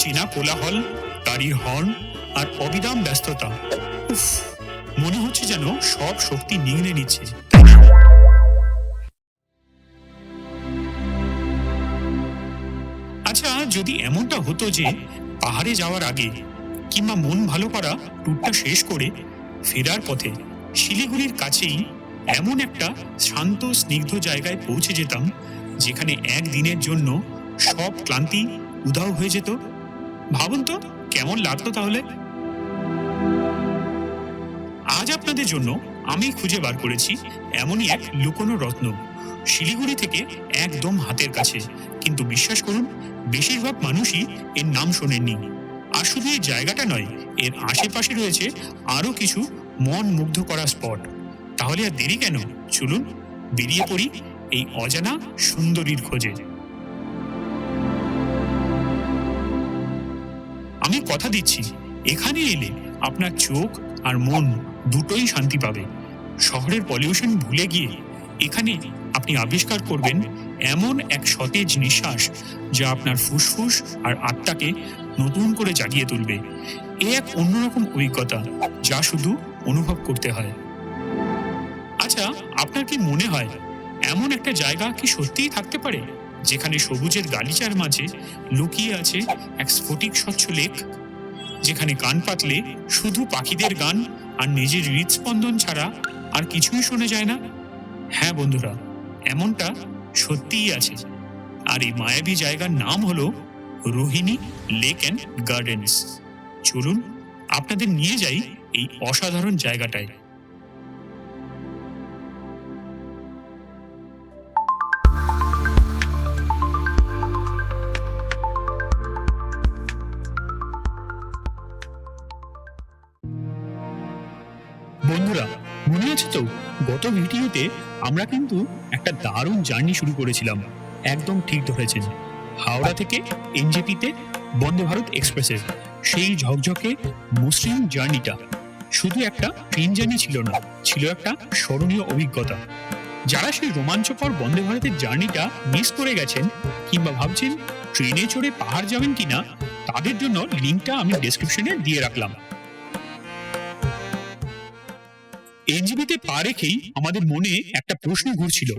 চেনা কোলাহল গাড়ির হর্ন আর অবিরাম ব্যস্ততা। উফ, মনে হচ্ছে যেন সব শক্তি নিংড়ে নিচ্ছে। আচ্ছা যদি এমনটা হতো যে পাহাড়ে যাওয়ার আগে কিংবা মন ভালো করা ট্যুরটা শেষ করে ফেরার পথে শিলিগুড়ির কাছেই এমন একটা শান্ত, স্নিগ্ধ জায়গায় পৌঁছে যেতাম, যেখানে একদিনের জন্য সব ক্লান্তি উধাও হয়ে যেত। ভাবুন তো, কেমন লাগতো তাহলে? আজ আপনাদের জন্য আমি খুঁজে বার করেছি এমনই এক লুকোনো রত্ন, শিলিগুড়ি থেকে একদম হাতের কাছে। কিন্তু বিশ্বাস করুন, বেশিরভাগ মানুষই এর নাম শোনেননি। আর শুধু এই জায়গাটা নয়, এর আশেপাশে রয়েছে আরও কিছু মন মুগ্ধ করা স্পট। তাহলে আর দেরি কেন? চলুন, বেরিয়ে পড়ি এই অজানা সুন্দরীর খোঁজে। আমি কথা দিচ্ছি। এখানে এলে আপনার চোখ আর মন দুটোই শান্তি পাবে। শহরের পলিউশন ভুলে গিয়ে এখানে আপনি আবিষ্কার করবেন এমন এক সতেজ নিঃশ্বাস যা আপনার ফুসফুস আর আত্মাকে নতুন করে জাগিয়ে তুলবে। এ এক অন্যরকম অভিজ্ঞতা যা শুধু অনুভব করতে হয়। আচ্ছা আপনার কি মনে হয় এমন একটা জায়গা কি সত্যিই থাকতে পারে? যেখানে সবুজের গালিচার মাঝে লুকিয়ে আছে এক স্ফটিক স্বচ্ছ লেক, যেখানে কান পাতলে শুধু পাখিদের গান আর নিজের হৃদস্পন্দন ছাড়া আর কিছুই শোনা যায় না। হ্যাঁ বন্ধুরা, এমনটা সত্যিই আছে। আর এই মায়াবী জায়গার নাম হলো রোহিণী লেক অ্যান্ড গার্ডেন্স। চলুন, আপনাদের নিয়ে যাই এই অসাধারণ জায়গাটায়। ভিডিওতে আমরা কিন্তু একটা দারুণ জার্নি শুরু করেছিলাম। একদম ঠিক ধরেছেন। হাওড়া থেকে এনজেপিতে বন্দে ভারত এক্সপ্রেসের সেই ঝকঝকে মসৃণ জার্নিটা শুধু একটা ট্রেন জার্নি ছিল না, ছিল একটা স্মরণীয় অভিজ্ঞতা। যারা সেই রোমাঞ্চকর বন্দে ভারতের জার্নিটা মিস করে গেছেন কিংবা ভাবছেন ট্রেনে চড়ে পাহাড় যাবেন কিনা, তাদের জন্য লিঙ্কটা আমি ডেসক্রিপশনে দিয়ে রাখলাম। এনজিবিতে পা রেখেই আমাদের মনে একটা প্রশ্ন ঘুরছিল।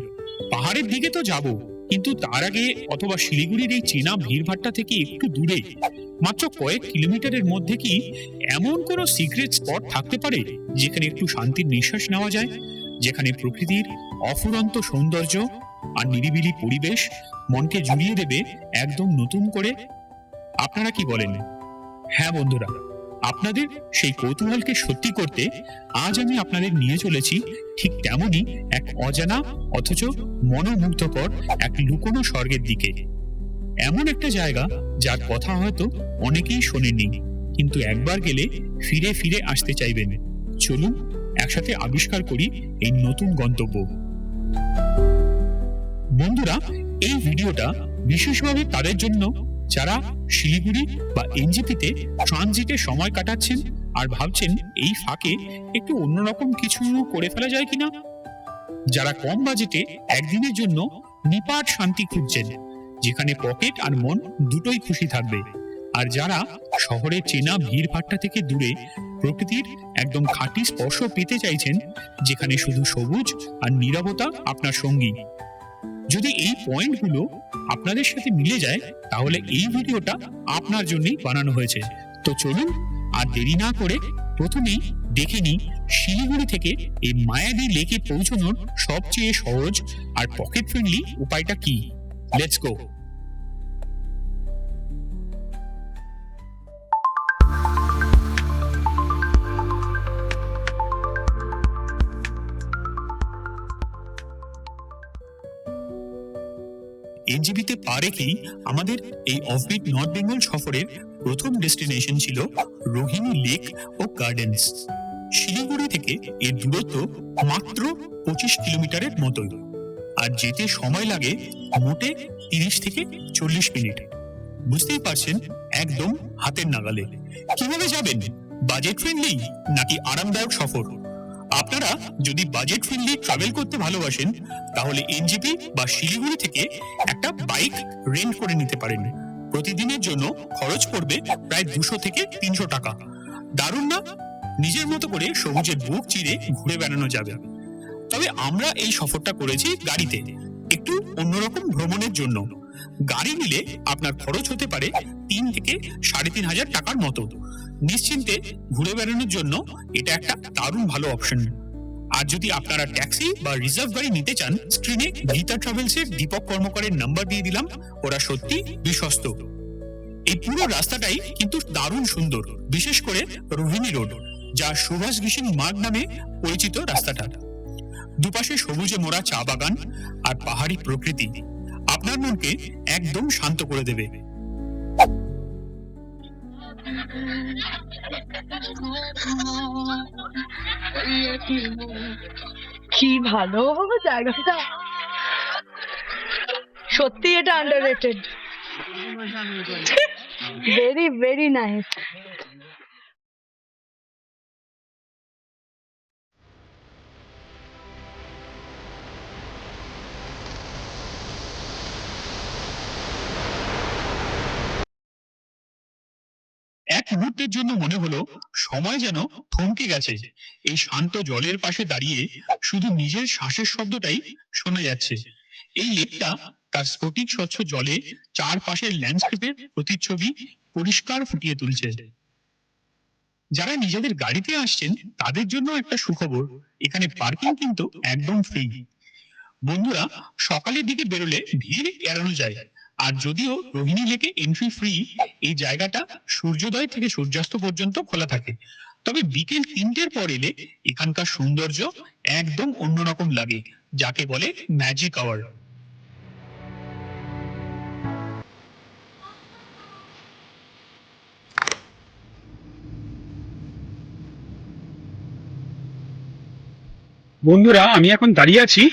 পাহাড়ের দিকে তো যাব, কিন্তু তার আগে অথবা শিলিগুড়ির এই চেনা ভিড়ভাট্টা থেকে একটু দূরে। মাত্র কয়েক কিলোমিটারের মধ্যে কি এমন কোনো সিক্রেট স্পট থাকতে পারে যেখানে একটু শান্তির নিঃশ্বাস নেওয়া যায়? যেখানে প্রকৃতির অফুরন্ত সৌন্দর্য আর নিরিবিলি পরিবেশ মনকে জুড়িয়ে দেবে একদম নতুন করে? আপনারা কি বলেন? হ্যাঁ বন্ধুরা আপনাদের সেই কৌতূহলকে সত্যি করতে আজ আমি আপনাদের নিয়ে চলেছি ঠিক তেমনই এক অজানা অথচ মনোমুগ্ধকর এক লুকোনো স্বর্গের দিকে। এমন একটা জায়গা যার কথা হয়তো অনেকেই শোনেননি, কিন্তু একবার গেলে ফিরে ফিরে আসতে চাইবেন। চলুন একসাথে আবিষ্কার করি এই নতুন গন্তব্য। বন্ধুরা, এই ভিডিওটা বিশেষভাবে তাদের জন্য যারা শিলিগুড়ি বা এনজিপিতে ট্রানজিটে সময় কাটাচ্ছেন আর ভাবছেন এই ফাঁকে একটু অন্যরকম কিছু করে ফেলা যায় কিনা? যারা কম বাজেটে একদিনের জন্য নিপাট শান্তি খুঁজছেন, যেখানে পকেট আর মন দুটোই খুশি থাকবে। আর যারা শহরের চেনা ভিড়ভাট্টা থেকে দূরে প্রকৃতির একদম খাঁটি স্পর্শ পেতে চাইছেন, যেখানে শুধু সবুজ আর নীরবতা আপনার সঙ্গী। যদি এই পয়েন্টগুলো আপনাদের সাথে মিলে যায়, তাহলে এই ভিডিওটা আপনার জন্যই বানানো হয়েছে। তো চলুন, আর দেরি না করে প্রথমেই দেখে নিই শিলিগুড়ি থেকে এই মায়াবী লেকে পৌঁছানোর সবচেয়ে সহজ আর পকেট ফ্রেন্ডলি উপায়টা কি। লেটস গো এনজিবিতে পা রেখেই আমাদের এই অফবিট নর্থ বেঙ্গল সফরের প্রথম ডেস্টিনেশন ছিল রোহিণী লেক ও গার্ডেন্স শিলিগুড়ি থেকে এর দূরত্ব মাত্র পঁচিশ কিলোমিটারের মতোই। আর যেতে সময় লাগে মোটে তিরিশ থেকে চল্লিশ মিনিট। বুঝতেই পারছেন, একদম হাতের নাগালে। কীভাবে যাবেন? বাজেট ফ্রেন্ডলি নাকি আরামদায়ক সফর? আপনারা যদি বাজেট ফ্রেন্ডলি ট্রাভেল করতে ভালোবাসেন, তাহলে এনজিপি বা শিলিগুড়ি থেকে একটা বাইক রেন্ট করে নিতে পারেন। প্রতিদিনের জন্য খরচ পড়বে প্রায় দুশো থেকে তিনশো টাকা। দারুণ না? নিজের মতো করে সবুজের বুক চিরে ঘুরে বেড়ানো যাবে। তবে আমরা এই সফরটা করেছি গাড়িতে। একটু অন্যরকম ভ্রমণের জন্য। গাড়ি নিলে আপনার খরচ হতে পারে তিন থেকে সাড়ে তিন হাজার টাকার মতো। নিশ্চিন্তে ঘুরে বেড়ানোর জন্য এটা একটা দারুণ ভালো অপশন আর যদি আপনারা ট্যাক্সি বা রিজার্ভ গাড়ি নিতে চান স্ক্রিনে গীতা ট্রাভেলস এর দীপক কর্মকারের নাম্বার দিয়ে দিলাম, ওরা সত্যি বিশ্বস্ত। এই পুরো রাস্তাটাই কিন্তু দারুণ সুন্দর, বিশেষ করে রোহিণী রোড, যা সুভাষ ঘিসিং মার্গ নামে পরিচিত রাস্তাটা। দুপাশে সবুজে মোড়া চা বাগান আর পাহাড়ি প্রকৃতি, আপনার মনকে একদম শান্ত করে দেবে। কি ভালো জায়গাটা। সত্যি এটা আন্ডার ভেরি ভেরি নাইস এক মুহূর্তের জন্য মনে হলো সময় যেন থমকে গেছে। এই শান্ত জলের পাশে দাঁড়িয়ে শুধু নিজের শ্বাসের শব্দটাই শোনা যাচ্ছে। এই লেকটা তার স্ফটিক স্বচ্ছ জলে চারপাশের ল্যান্ডস্কেপের প্রতিচ্ছবি পরিষ্কার ফুটিয়ে তুলছে। যারা নিজেদের গাড়িতে আসছেন, তাদের জন্য একটা সুখবর। এখানে পার্কিং কিন্তু একদম ফ্রি। বন্ধুরা, সকালের দিকে বেরোলে ভিড় এড়ানো যায়। আর যদিও রোহিণী লেকে এন্ট্রি ফ্রি এই জায়গাটা সূর্যোদয় থেকে সূর্যাস্ত পর্যন্ত খোলা থাকে। তবে বিকেল তিনটের পর এলে এখানকার সৌন্দর্য একদম অন্যরকম লাগে, যাকে বলে ম্যাজিক আওয়ার বন্ধুরা, আমি এখন দাঁড়িয়ে আছি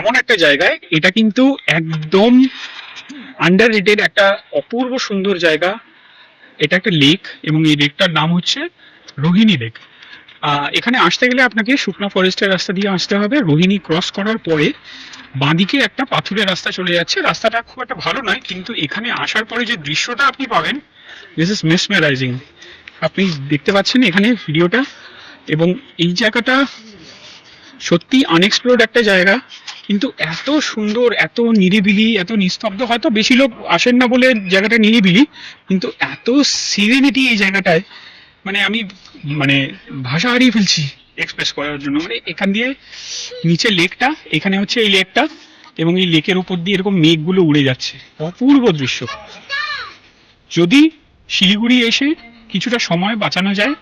এমন একটা জায়গায়, এটা কিন্তু একদম আন্ডার রেটেড একটা অপূর্ব সুন্দর জায়গা। এটা একটা লেক এবং এই লেকটার নাম হচ্ছে রোহিণী লেক এখানে আসতে গেলে আপনাকে শুকনা ফরেস্টের রাস্তা দিয়ে আসতে হবে। রোহিণী ক্রস করার পরে বাঁদিকে একটা পাথুরের রাস্তা চলে যাচ্ছে। রাস্তাটা খুব একটা ভালো নয়, কিন্তু এখানে আসার পরে যে দৃশ্যটা আপনি পাবেন দিস ইজ মেসমেরাইজিং আপনি দেখতে পাচ্ছেন এখানে ভিডিওটা এবং এই জায়গাটা সত্যি আনএক্সপ্লোর্ড একটা জায়গা। কিন্তু এত সুন্দর, এত নিরিবিলি, এত নিস্তব্ধ, হয়তো বেশি লোক আসেন না বলে জায়গাটা নিরিবিলি, কিন্তু এত সিরেনিটি এই জায়গাটায় মানে আমি মানে ভাষা হারিয়ে ফেলছি এক্সপ্রেস করার জন্য। মানে এখান দিয়ে নিচে লেকটা এখানে হচ্ছে এই লেকটা এবং এই লেকের উপর দিয়ে এরকম মেঘগুলো উড়ে যাচ্ছে। অপূর্ব দৃশ্য। যদি শিলিগুড়ি এসে কিছুটা সময় বাঁচানো যায়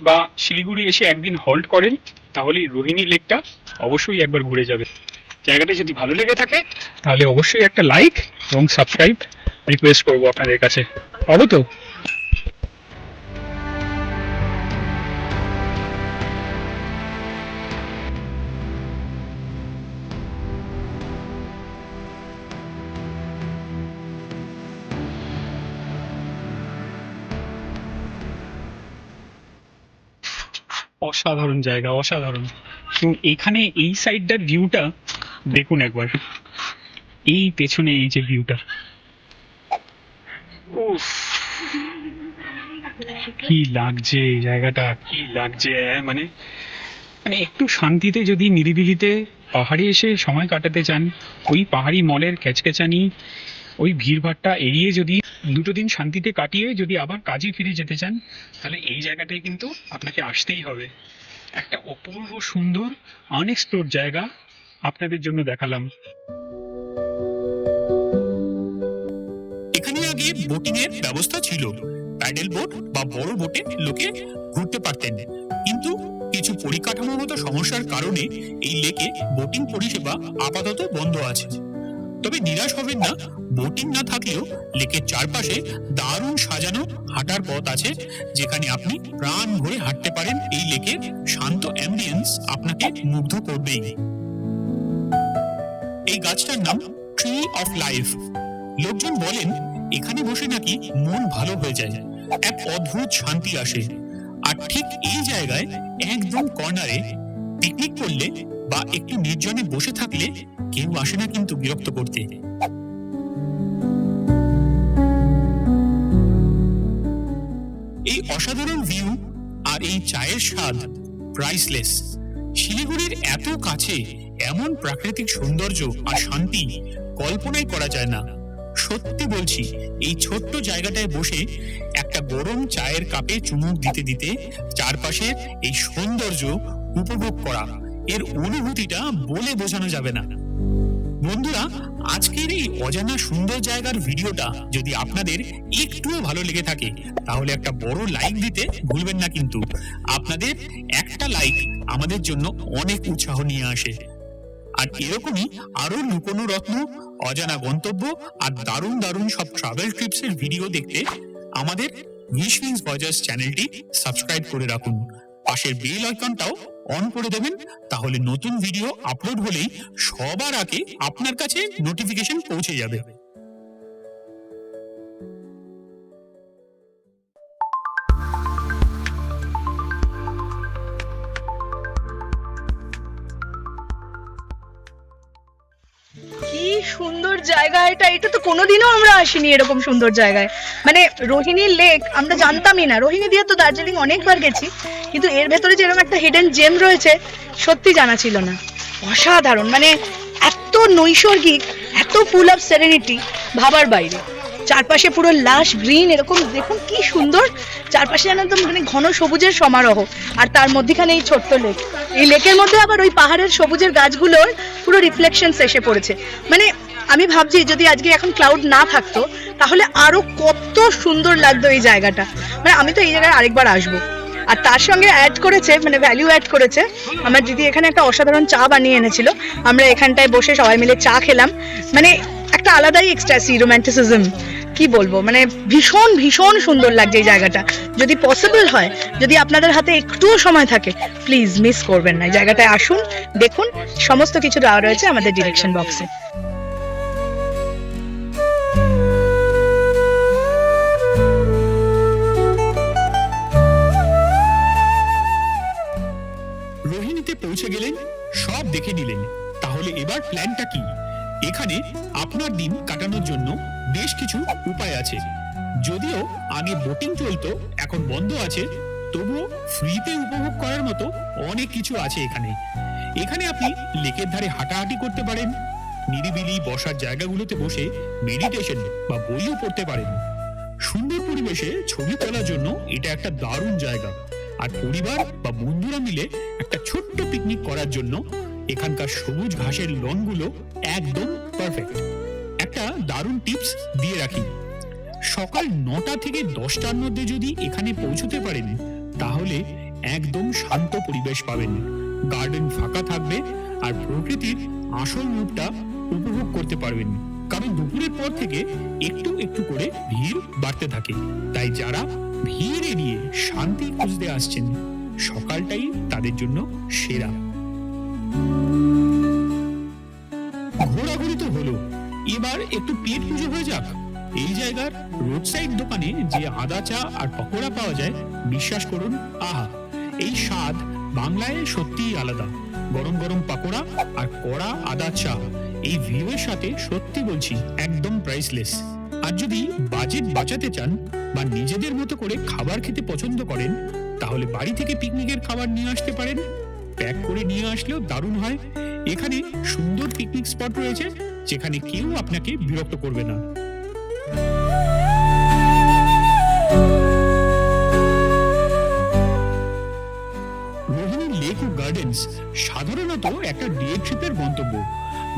বা শিলিগুড়ি এসে একদিন হল্ট করেন, তাহলে রোহিণী লেকটা অবশ্যই একবার ঘুরে যাবে। জায়গাটা যদি ভালো লেগে থাকে, তাহলে অবশ্যই একটা লাইক এবং সাবস্ক্রাইব রিকোয়েস্ট করব আপনাদের কাছে। পাবো তো? অসাধারণ জায়গা, অসাধারণ। এবং এখানে এই সাইডটার ভিউটা দেখুন একবার। এই পেছনে এই যে ভিউটা কি লাগছে এই জায়গাটা, কি লাগছে মানে মানে একটু শান্তিতে যদি নিরিবিলিতে পাহাড়ে এসে সময় কাটাতে চান, ওই পাহাড়ি মলের ক্যাচক্যাচানি ওই ভিড়ভাট্টা এড়িয়ে যদি দুটো দিন শান্তিতে কাটিয়ে যদি আবার কাজে ফিরে যেতে চান, তাহলে এই জায়গাটায় কিন্তু আপনাকে আসতেই হবে। একটা অপূর্ব সুন্দর আনএক্সপ্লোর জায়গা আপনাদের জন্য দেখালাম। এখানে আগে বোটিং এর ব্যবস্থা ছিল। প্যাডেল বোট বা বড় বোটে লোকে ঘুরতে পারতেন। কিন্তু কিছু পরিকাঠামোগত সমস্যার কারণে এই লেকে বোটিং পরিষেবা আপাতত বন্ধ আছে। তবে নিরাশ হবেন না বোটিং না থাকলেও লেকের চারপাশে দারুণ সাজানো হাঁটার পথ আছে, যেখানে আপনি প্রাণ ভরে হাঁটতে পারেন। এই লেকের শান্ত অ্যাম্বিয়েন্স আপনাকে মুগ্ধ করবেই। এই গাছটার নাম ট্রি অফ লাইফ লোকজন বলেন, এখানে বসে নাকি মন ভালো হয়ে যায়। এক অদ্ভুত শান্তি আসে। আর ঠিক এই জায়গায় একদম কর্নারে পিকনিক করলে বা একটু নির্জনে বসে থাকলে কেউ আসে না কিন্তু বিরক্ত করতে। অসাধারণ ভিউ আর এই চায়ের স্বাদ প্রাইসলেস শিলিগুড়ির এত কাছে এমন প্রাকৃতিক সৌন্দর্য আর শান্তি কল্পনাই করা যায় না। সত্যি বলছি, এই ছোট্ট জায়গাটায় বসে একটা গরম চায়ের কাপে চুমুক দিতে দিতে চারপাশের এই সৌন্দর্য উপভোগ করা, এর অনুভূতিটা বলে বোঝানো যাবে না। বন্ধুরা, আজকের এই অজানা সুন্দর জায়গার ভিডিওটা যদি আপনাদের একটুও ভালো লেগে থাকে, তাহলে একটা বড় লাইক দিতে ভুলবেন না কিন্তু। আপনাদের একটা লাইক আমাদের জন্য অনেক উৎসাহ নিয়ে আসে। আর এরকমই আরও লুকোনো রত্ন, অজানা গন্তব্য আর দারুণ দারুণ সব ট্রাভেল ট্রিপস এর ভিডিও দেখতে আমাদের উইশমিন্স ভয়েজার্স চ্যানেলটি সাবস্ক্রাইব করে রাখুন। পাশের বেল আইকনটাও অন করে দেবেন, তাহলে নতুন ভিডিও আপলোড হলেই সবার আগে আপনার কাছে নোটিফিকেশন পৌঁছে যাবে। জায়গা এটা এটা তো কোনোদিনও আমরা আসিনি এরকম সুন্দর জায়গায়। মানে রোহিণী লেক, আমরা জানতামই না। রোহিণী দিয়ে তো দার্জিলিং অনেকবার গেছি, কিন্তু এর ভেতরে যে এরকম একটা হিডেন জেম রয়েছে, সত্যি জানা ছিল না। অসাধারণ মানে এত নৈসর্গিক, এত ফুল অফ সেরেনিটি ভাবার বাইরে। চারপাশে পুরো লাশ গ্রিন এরকম দেখুন কি সুন্দর। চারপাশে যেন একদম মানে ঘন সবুজের সমারোহ, আর তার মধ্যেখানে এই ছোট্ট লেক এই লেকের মধ্যে আবার ওই পাহাড়ের সবুজের গাছগুলোর পুরো রিফ্লেকশন এসে পড়েছে। মানে আমি ভাবছি যদি আজকে এখন ক্লাউড না থাকতো, তাহলে আরও কত সুন্দর লাগতো এই জায়গাটা। মানে আমি তো এই জায়গায় আরেকবার আসব। আর তার সঙ্গে অ্যাড করেছে মানে ভ্যালু অ্যাড করেছে। আমার দিদি এখানে একটা অসাধারণ চা বানিয়ে এনেছিল। আমরা এখানটায় বসে সবাই মিলে চা খেলাম। মানে একটা আলাদাই এক্সট্রাসি রোম্যান্টিসিজম কি বলব? মানে ভীষণ ভীষণ সুন্দর লাগছে এই জায়গাটা। যদি পসিবল হয়, যদি আপনাদের হাতে একটুও সময় থাকে প্লিজ মিস করবেন না। জায়গাটায় আসুন, দেখুন, সমস্ত কিছু দেওয়া রয়েছে আমাদের ডিরেকশন বক্সে এবার প্ল্যানটা কি? এখানে আপনার দিন কাটানোর জন্য বেশ কিছু উপায় আছে। যদিও আগে বোটিং চলতো, এখন বন্ধ আছে, তবুও ফ্রিতে উপভোগ করার মতো অনেক কিছু আছে এখানে। এখানে আপনি লেকের ধারে হাঁটাহাঁটি করতে পারেন, নিরিবিলি বসার জায়গাগুলোতে বসে মেডিটেশন বা বইও পড়তে পারেন। সুন্দর পরিবেশে ছবি তোলার জন্য এটা একটা দারুণ জায়গা। আর পরিবার বা বন্ধুরা মিলে একটা ছোট্ট পিকনিক করার জন্য এখানকার সবুজ ঘাসের লনগুলো একদম পারফেক্ট একটা দারুণ টিপস দিয়ে রাখি। সকাল নটা থেকে দশটার মধ্যে যদি এখানে পৌঁছতে পারেন, তাহলে একদম শান্ত পরিবেশ পাবেন। গার্ডেন ফাঁকা থাকবে আর প্রকৃতির আসল রূপটা উপভোগ করতে পারবেন। কারণ দুপুরের পর থেকে একটু একটু করে ভিড় বাড়তে থাকে। তাই যারা ভিড় এড়িয়ে শান্তি খুঁজতে আসছেন, সকালটাই তাদের জন্য সেরা। ঘোরাঘুরি তো হলো। এবার একটু পেট পুজো হয়ে যাক। এই জায়গার রোড সাইড দোকানে যে আদা চা আর পকোড়া পাওয়া যায়, বিশ্বাস করুন, আহা, এই স্বাদ বাংলায় সত্যিই আলাদা। গরম গরম পাকোড়া আর কড়া আদা চা, এই ভিউয়ের সাথে সত্যি বলছি, একদম প্রাইসলেস আর যদি বাজেট বাঁচাতে চান বা নিজেদের মতো করে খাবার খেতে পছন্দ করেন, তাহলে বাড়ি থেকে পিকনিকের খাবার নিয়ে আসতে পারেন। প্যাক করে নিয়ে আসলেও দারুণ হয়। এখানে সুন্দর পিকনিক স্পট রয়েছে, যেখানে কেউ আপনাকে বিরক্ত করবে না। রোহিণী লেক গার্ডেন্স সাধারণত একটা ডে ট্রিপের গন্তব্য।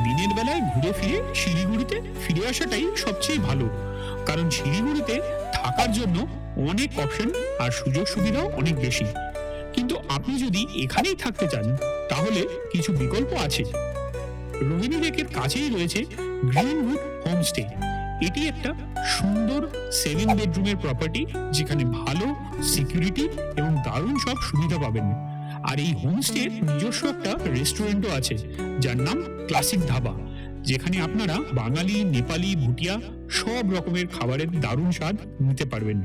দিনের বেলায় ঘুরে ফিরে শিলিগুড়িতে ফিরে আসাটাই সবচেয়ে ভালো। কারণ শিলিগুড়িতে থাকার জন্য অনেক অপশন আর সুযোগ সুবিধাও অনেক বেশি। আপনি যদি এখানেই থাকতে চান, তাহলে কিছু বিকল্প আছে। রোহিণী লেকের কাছেই রয়েছে গ্রিনউড হোমস্টে। এটি একটা সুন্দর সেভেন বেডরুমের প্রপার্টি যেখানে ভালো সিকিউরিটি এবং দারুণ সব সুবিধা পাবেন। আর এই হোমস্টের নিজস্ব একটা রেস্টুরেন্টও আছে, যার নাম ক্লাসিক ধাবা, যেখানে আপনারা বাঙালি, নেপালি, ভুটিয়া সব রকমের খাবারের দারুণ স্বাদ নিতে পারবেন।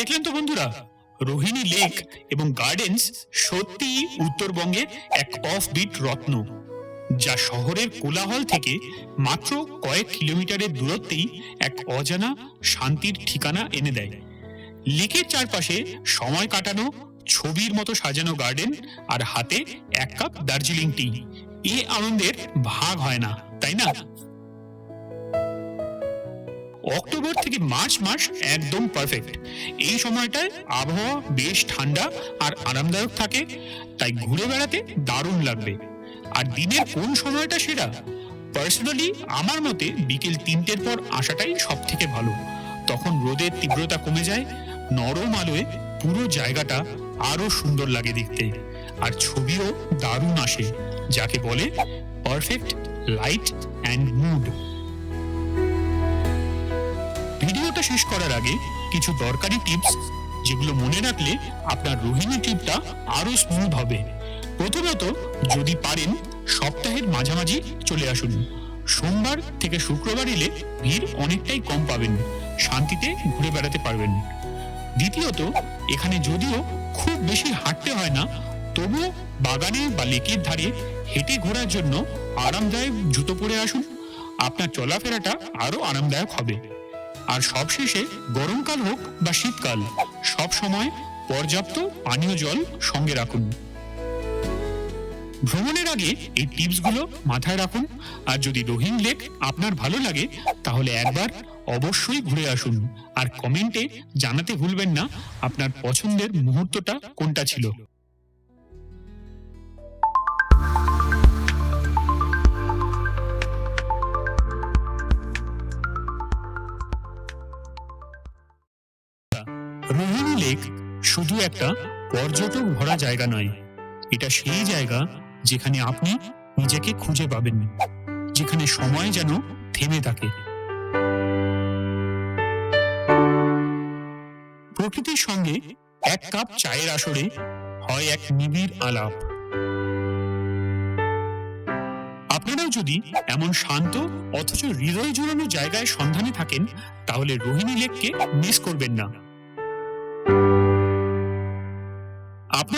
দেখলেন তো বন্ধুরা? রোহিণী লেক এবং গার্ডেন্স সত্যিই উত্তরবঙ্গের এক অফবিট রত্ন, যা শহরের কোলাহল থেকে মাত্র কয়েক কিলোমিটারের দূরত্বেই এক অজানা শান্তির ঠিকানা এনে দেয়। লেকের চারপাশে সময় কাটানো, ছবির মতো সাজানো গার্ডেন আর হাতে এক কাপ দার্জিলিং টি। এ আনন্দের ভাগ হয় না, তাই না? অক্টোবর থেকে মার্চ মাস একদম পারফেক্ট এই সময়টায় আবহাওয়া বেশ ঠান্ডা আর আরামদায়ক থাকে, তাই ঘুরে বেড়াতে দারুণ লাগবে। আর দিনের কোন সময়টা সেরা? পার্সোনালি আমার মতে বিকেল তিনটের পর আসাটাই সব থেকে ভালো। তখন রোদের তীব্রতা কমে যায়, নরম আলোয় পুরো জায়গাটা আরও সুন্দর লাগে দেখতে। আর ছবিও দারুণ আসে, যাকে বলে পারফেক্ট লাইট অ্যান্ড মুড ভিডিওটা শেষ করার আগে কিছু দরকারি টিপস যেগুলো মনে রাখলে আপনার রোহিণী ট্রিপটা আরও স্মুথ হবে। প্রথমত, যদি পারেন সপ্তাহের মাঝামাঝি চলে আসুন। সোমবার থেকে শুক্রবার এলে ভিড় অনেকটাই কম পাবেন। শান্তিতে ঘুরে বেড়াতে পারবেন। দ্বিতীয়ত, এখানে যদিও খুব বেশি হাঁটতে হয় না, তবুও বাগানে বা লেকের ধারে হেঁটে ঘোরার জন্য আরামদায়ক জুতো পরে আসুন। আপনার চলাফেরাটা আরও আরামদায়ক হবে। আর সবশেষে গরমকাল হোক বা শীতকাল, সব সময় পর্যাপ্ত পানীয় জল সঙ্গে রাখুন। ভ্রমণের আগে এই টিপসগুলো মাথায় রাখুন। আর যদি রোহিং লেক আপনার ভালো লাগে, তাহলে একবার অবশ্যই ঘুরে আসুন। আর কমেন্টে জানাতে ভুলবেন না, আপনার পছন্দের মুহূর্তটা কোনটা ছিল? শুধু একটা পর্যটক ভরা জায়গা নয়। এটা সেই জায়গা যেখানে আপনি নিজেকে খুঁজে পাবেন, যেখানে সময় যেন থেমে থাকে। প্রকৃতির সঙ্গে এক কাপ চায়ের আসরে হয় এক নিবিড় আলাপ। আপনারাও যদি এমন শান্ত অথচ হৃদয় জোড়ানো জায়গায় সন্ধানে থাকেন, তাহলে রোহিণী লেককে মিস করবেন না।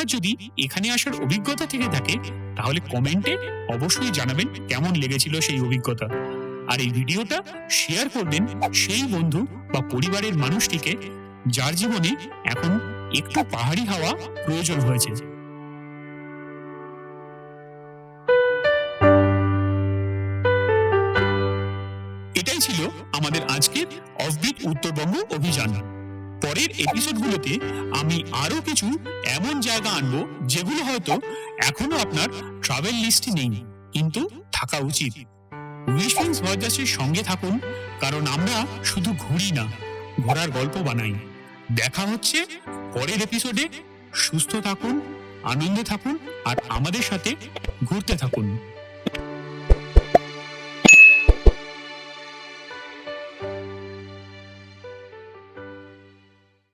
আপনার যদি এখানে আসার অভিজ্ঞতা থেকে থাকে, তাহলে কমেন্টে অবশ্যই জানাবেন কেমন লেগেছিল সেই অভিজ্ঞতা। আর এই ভিডিওটা শেয়ার করবেন সেই বন্ধু বা পরিবারের মানুষটিকে, যার জীবনে এখন একটু পাহাড়ি হাওয়া প্রয়োজন হয়েছে। এটাই ছিল আমাদের আজকের অফবিট উত্তরবঙ্গ অভিযান। পরের এপিসোডগুলোতে আমি আরও কিছু এমন জায়গা আনব যেগুলো হয়তো এখনও আপনার ট্রাভেল লিস্টে নেই, কিন্তু থাকা উচিত। সঙ্গে থাকুন, কারণ আমরা শুধু ঘুরি না, ঘোরার গল্প বানাই। দেখা হচ্ছে পরের এপিসোডে সুস্থ থাকুন, আনন্দে থাকুন, আর আমাদের সাথে ঘুরতে থাকুন।